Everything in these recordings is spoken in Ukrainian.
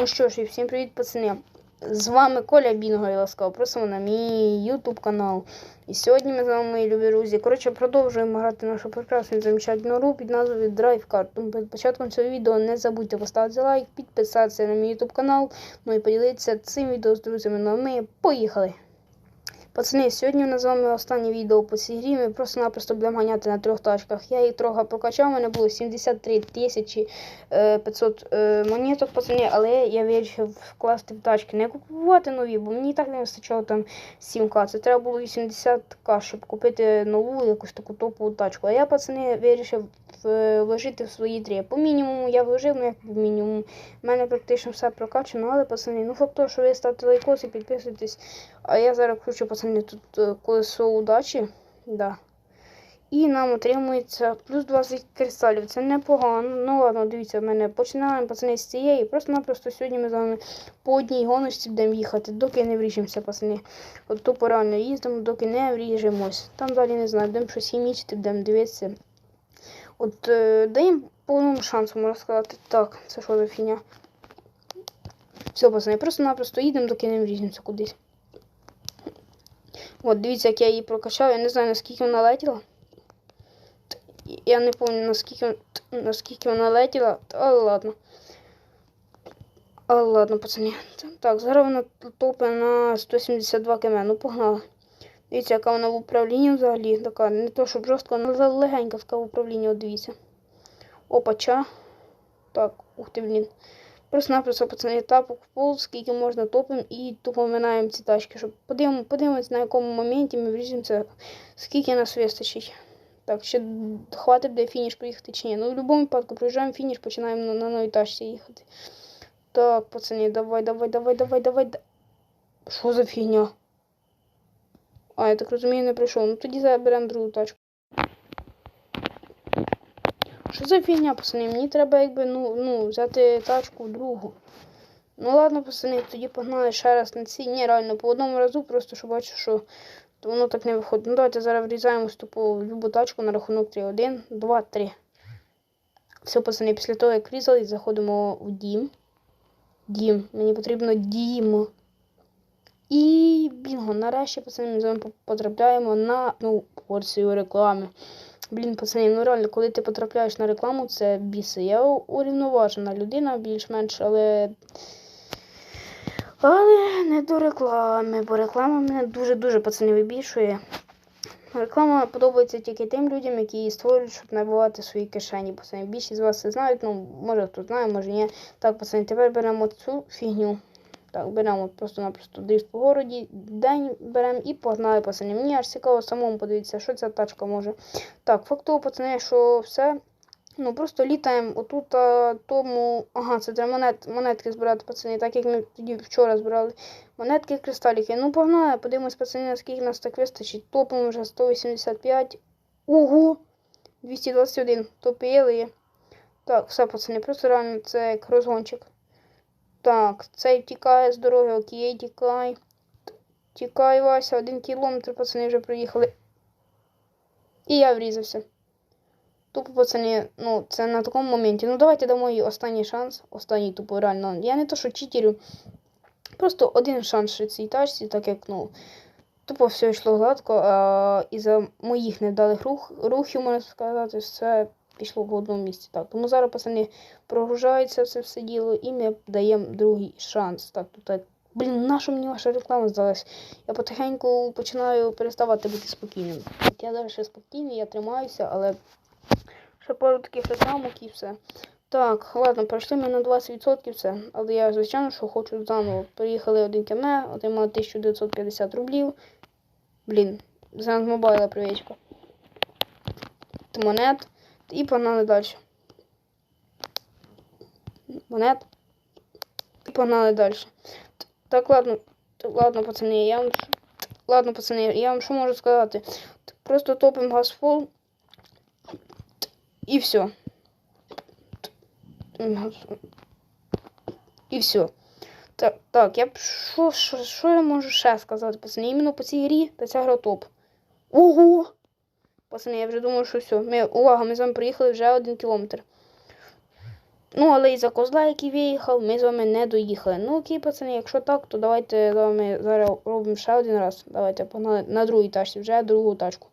Ну що ж, і всім привіт, пацани. З вами Коля Бінго і ласкаво просимо на мій YouTube канал. І сьогодні ми з вами, мої любі друзі. Коротше, продовжуємо грати нашу прекрасну замечательну гру під назвою Drive Kart. Тому перед початком цього відео не забудьте поставити лайк, підписатися на мій YouTube канал, ну і поділитися цим відео з друзями. Ну а ми поїхали! Пацани, сьогодні у нас з вами останнє відео по цій грі. Ми просто-напросто будемо ганяти на трьох тачках. Я їх трохи прокачав, у мене було 73 тисячі е, 500 е, монеток, пацани, але я вирішив вкласти в тачки. Не купувати нові, бо мені так не вистачало там 7к. Це треба було 80к, щоб купити нову якусь таку топову тачку. А я, пацани, вирішив вложити в свої три. По мінімуму я вложив, ну як по мінімуму. У мене практично все прокачано, але пацани, ну факт того, що ви ставте лайкос і підписуйтесь. А я зараз включу, пацани, тут е, колесо удачі. Да. І нам отримується плюс 20 кристалів. Це непогано. Ну ладно, дивіться, в мене починаємо пацани з цієї. Просто-напросто сьогодні ми з вами по одній гоночці будемо їхати, доки не вріжемося, пацани. От тупо реально їздимо, доки не вріжемось. Там далі не знаю, будемо щось хімічити, будемо дивитися. От е, даємо по одному шансу, можна сказати. Так, це що за фігня? Все, пацани, просто-напросто їдемо, доки не вріжемося кудись. От, дивіться, як я її прокачав. Я не знаю, наскільки вона летіла. Я не пам'ятаю, наскільки, наскільки вона летіла, але ладно. Але ладно, пацани. Так, зараз вона топе на 172 км. Ну, погнали. Дивіться, яка вона в управлінні взагалі. Така, не то, щоб жорстка, але легенька така в управлінні, от дивіться. Опача. Так, ух ти, блін. Просто-напросто, пацани, тапок в пол, скільки можна топимо і тупо минаємо ці тачки, щоб подивимо, подивимось, на якому моменті ми вріжемося, скільки нас вистачить. Так, ще хватить де фініш проїхати чи ні. Ну, в будь-якому випадку проїжджаємо фініш, починаємо на, на новій тачці їхати. Так, пацани, давай, давай, давай, давай, давай. да- Що за фігня? А, я так розумію, не прийшов. Ну тоді заберемо другу тачку. Що за фігня, пацани? Мені треба якби ну, ну, взяти тачку другу. Ну ладно, пацани, тоді погнали ще раз на ці. Ні, реально, по одному разу, просто що бачу, що воно так не виходить. Ну давайте зараз врізаємо тупо в любу тачку на рахунок 3. 1, 2, 3. Все, пацани, після того, як врізали, заходимо в дім. Дім. Мені потрібно дім. І бінго, нарешті, пацани, ми з вами потрапляємо на ну, порцію реклами. Блін, пацани, ну реально, коли ти потрапляєш на рекламу, це біси. Я урівноважена людина більш-менш, але. Але не до реклами, бо реклама мене дуже-дуже пацани вибішує. Реклама подобається тільки тим людям, які її створюють, щоб набивати свої кишені. Пацани, більшість з вас це знають, ну може хто знає, може ні. Так, пацани, тепер беремо цю фігню. Так, беремо просто-напросто дріфт по городі, день беремо і погнали, пацани. Мені аж цікаво самому подивитися, що ця тачка може. Так, факт того, пацани, що все. Ну, просто літаємо отут, а, тому. Ага, це треба монет, монетки збирати, пацани, так як ми тоді вчора збирали. Монетки, кристаліки. Ну, погнали, подивимось, пацани, наскільки нас так вистачить. Топимо вже 185. Ого! 221. Топили є. Так, все, пацани, просто реально це як розгончик. Так, цей тікає з дороги, окей, тікай. Тікай, Вася, один кілометр, пацани вже проїхали. І я врізався. Тупо, пацани, ну, це на такому моменті. Ну, давайте дамо їй останній шанс. Останній тупо реально. Я не то, що читерю. Просто один шанс ще цій тачці, так як, ну, тупо все йшло гладко, а із-за моїх невдалих рух, рухів, можна сказати, все пішло в одному місці. Так, тому зараз, пацани, прогружається це все діло, і ми даємо другий шанс. Так, тут так. Блін, наша мені ваша реклама здалась. Я потихеньку починаю переставати бути спокійним. От я ще спокійний, я тримаюся, але ще пару таких рекламок і все. Так, ладно, пройшли ми на 20% все. Але я, звичайно, що хочу заново. Приїхали один км, отримали 1950 рублів. Блін, з мобайла привічка. Монет. І погнали далі. Монет. І погнали далі. Так, ладно, ладно, пацани, я вам. Ладно, пацани, я вам що можу сказати? Просто топимо газ в пол. Т- І все. І все. Так, так, я б що, що я можу ще сказати, пацани? Іменно по цій грі та ця гра топ. Ого! Пацани, я вже думаю, що все. Ми, увага, ми з вами проїхали вже один кілометр. Ну, але і за козла, який виїхав, ми з вами не доїхали. Ну, окей, пацани, якщо так, то давайте з вами зараз робимо ще один раз. Давайте погнали на другій тачці, вже другу тачку.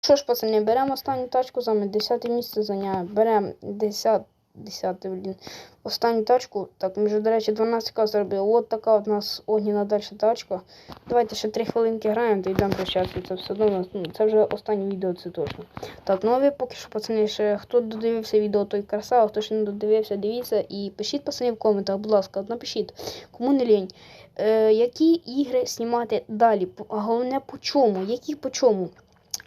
Що ж, пацани, беремо останню тачку, з вами 10 місце зайняє. Беремо 10, 10, блін, останню тачку. Так, ми вже, до речі, 12к зробили. От така от у нас огніна далі тачка. Давайте ще 3 хвилинки граємо, то йдемо прощатися. Це все одно, ну, це вже останнє відео, це точно. Так, ну а ви поки що, пацани, ще хто додивився відео, той красава, хто ще не додивився, дивіться. І пишіть, пацани, в коментах, будь ласка, напишіть, кому не лінь. Е, які ігри знімати далі? А головне по чому? Які по чому?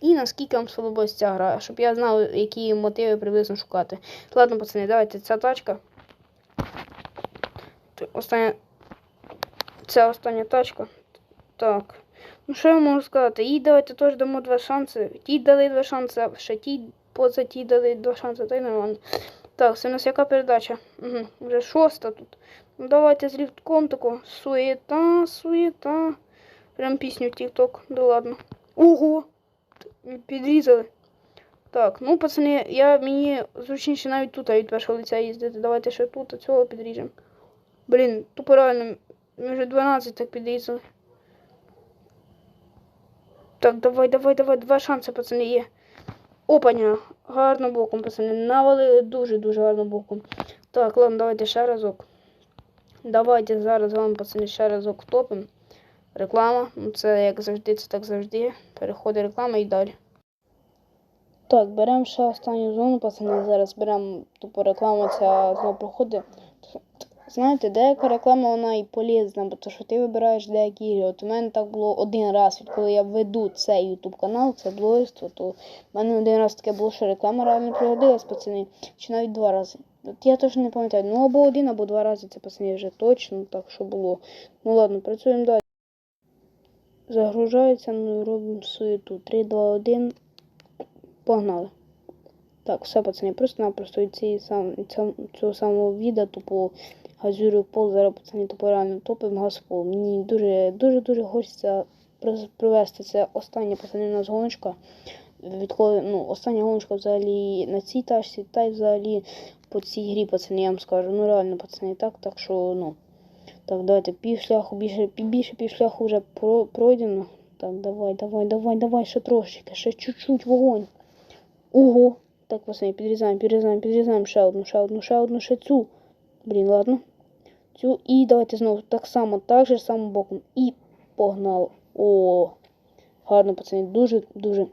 І наскільки вам сподобалась ця гра, щоб я знав, які мотиви приблизно шукати. Ладно, пацани, давайте ця тачка. Остання. Ця остання тачка. Так. Ну що я можу сказати? Їй давайте теж дамо два шанси. Тій дали два шанси, а ще тій поза тій дали два шанси, та й нормально. Так, це у нас яка передача? Угу, вже шоста тут. Ну давайте з ліфтком тако. Суєта, суєта. Прям пісню в TikTok, да ладно. Ого! Підрізали. Так, ну пацани, я мені зручніше навіть тут від першого лиця їздити. Давайте ще тут, а цього підріжемо. Блін, тупо реально, ми вже 12 так підрізали. Так, давай, давай, давай, два шанси, пацани, є. Опаня, гарно боком, пацани. Навалили дуже-дуже гарно боком. Так, ладно, давайте ще разок. Давайте зараз з вами, пацани, ще разок втопимо. Реклама. Ну, це як завжди, це так завжди. Переходить реклама і далі. Так, беремо ще останню зону, пацани. Зараз беремо тупо рекламу, ця знову проходить. Знаєте, деяка реклама вона і полезна, бо то, що ти вибираєш деякі ігри. От у мене так було один раз, відколи я веду цей YouTube канал, це блогерство, то в мене один раз таке було, що реклама реально пригодилась, пацани. Чи навіть два рази. От я точно не пам'ятаю. Ну або один, або два рази це пацани вже точно так, що було. Ну ладно, працюємо далі. Загружається, ну і робимо суету. 3, 2, 1. Погнали. Так, все, пацани, просто-напросто від сам, цього самого відео, тупо газюрю пол, зараз пацани тупо реально топимо газ в. Мені дуже, дуже, дуже хочеться провести це остання пацани у нас гоночка. Відколи, ну, остання гоночка взагалі на цій тачці, та й взагалі по цій грі, пацани, я вам скажу. Ну реально, пацани, так, так що, ну. Так, давайте пів шляху, більше, більше пів шляху вже про, пройдено. Так, давай, давай, давай, давай, ще трошечки, ще чуть-чуть вогонь. Ого. Так, пацани, підрізаємо, підрізаємо, підрізаємо ще одну, ще одну, ще одну, ще цю. Блін, ладно. Цю і давайте знову так само, так же самим боком. І погнали. О, гарно, пацани, дуже, дуже,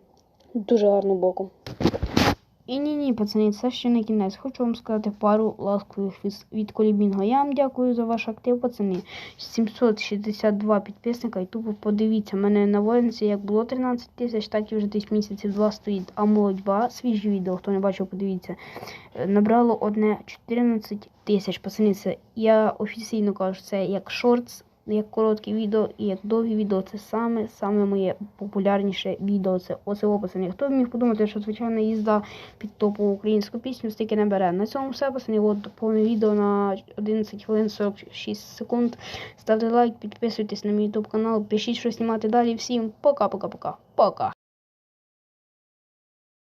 дуже гарно боком. І ні, ні, пацани, це ще не кінець. Хочу вам сказати пару ласкових від, від Колібінга. Я вам дякую за ваш актив, пацани. 762 підписника. І тупо подивіться, мене на воїнці як було 13 тисяч, так і вже десь місяців два стоїть. А молодьба, свіжі відео, хто не бачив, подивіться. е, Набрало одне 14 тисяч. Пацани, це я офіційно кажу, це як шортс, як короткі відео і як довгі відео. Це саме саме моє популярніше відео. Це оце описання. Хто б міг подумати, що звичайна їзда під топову українську пісню стільки не бере. На цьому все, описані? От повне відео на 11 хвилин 46 секунд. Ставте лайк, підписуйтесь на мій ютуб канал, пишіть, що знімати далі. Всім пока-пока-пока. Пока.